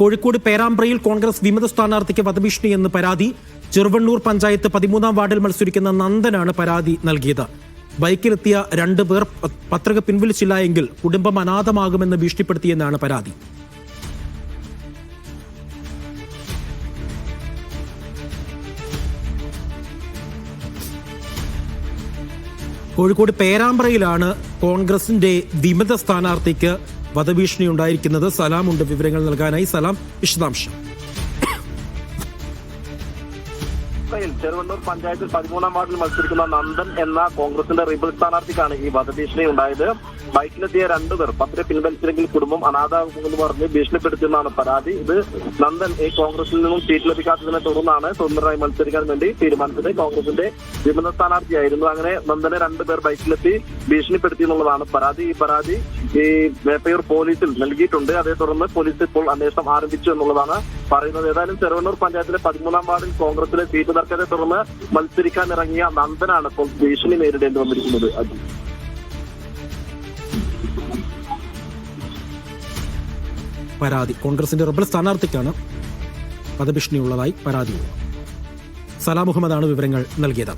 കോഴിക്കോട് പേരാമ്പ്രയിൽ കോൺഗ്രസ് വിമത സ്ഥാനാർത്ഥിക്ക് വധഭീഷണി എന്ന് പരാതി. ചെറുവണ്ണൂർ പഞ്ചായത്ത് പതിമൂന്നാം വാർഡിൽ മത്സരിക്കുന്ന നന്ദനാണ് പരാതി നൽകിയത്. ബൈക്കിലെത്തിയ രണ്ടു പേർ പത്രിക പിൻവലിച്ചില്ല എങ്കിൽ കുടുംബം അനാഥമാകുമെന്ന് ഭീഷണിപ്പെടുത്തിയെന്നാണ് പരാതി. കോഴിക്കോട് പേരാമ്പ്രയിലാണ് കോൺഗ്രസിന്റെ വിമത സ്ഥാനാർത്ഥിക്ക് വധഭീഷണി ഉണ്ടായിരിക്കുന്നത് സലാമുണ്ട് വിവരങ്ങൾ നൽകാനായി. സലാം വിശദാംശം. യിൽ ചെറുവണ്ണൂർ പഞ്ചായത്തിൽ പതിമൂന്നാം വാർഡിൽ മത്സരിക്കുന്ന നന്ദൻ എന്ന കോൺഗ്രസിന്റെ റിബൽ സ്ഥാനാർത്ഥിക്കാണ് ഈ വധഭീഷണി ഉണ്ടായത്. ബൈക്കിലെത്തിയ രണ്ടുപേർ പത്രിക പിൻവലിച്ചില്ലെങ്കിൽ കുടുംബം അനാഥാകുമെന്ന് പറഞ്ഞ് ഭീഷണിപ്പെടുത്തിയെന്നാണ് പരാതി. ഇത് നന്ദൻ ഈ കോൺഗ്രസിൽ നിന്നും സീറ്റ് ലഭിക്കാത്തതിനെ തുടർന്നാണ് സ്വതന്ത്രമായി മത്സരിക്കാൻ വേണ്ടി തീരുമാനിച്ചത്. കോൺഗ്രസിന്റെ വിമത സ്ഥാനാർത്ഥിയായിരുന്നു. അങ്ങനെ നന്ദനെ രണ്ടുപേർ ബൈക്കിലെത്തി ഭീഷണിപ്പെടുത്തി എന്നുള്ളതാണ് പരാതി. ഈ പരാതി ഈ വേപ്പയൂർ പോലീസിൽ നൽകിയിട്ടുണ്ട്. അതേ തുടർന്ന് പോലീസ് ഇപ്പോൾ അന്വേഷണം ആരംഭിച്ചു എന്നുള്ളതാണ് പറയുന്നത്. ഏതായാലും ചെറുവണ്ണൂർ പഞ്ചായത്തിലെ പതിമൂന്നാം വാർഡിൽ കോൺഗ്രസിലെ സീറ്റ് തർക്കത്തെ തുടർന്ന് മത്സരിക്കാൻ ഇറങ്ങിയ നന്ദനാണ് ഇപ്പോൾ ഭീഷണി നേരിടേണ്ടി വന്നിരിക്കുന്നത്. അജി. പരാതി. കോൺഗ്രസിന്റെ റിബൽ സ്ഥാനാർത്ഥിക്കാണ് വധഭീഷണിയുള്ളതായി പരാതി. സലാം മുഹമ്മദാണ് വിവരങ്ങൾ നൽകിയത്.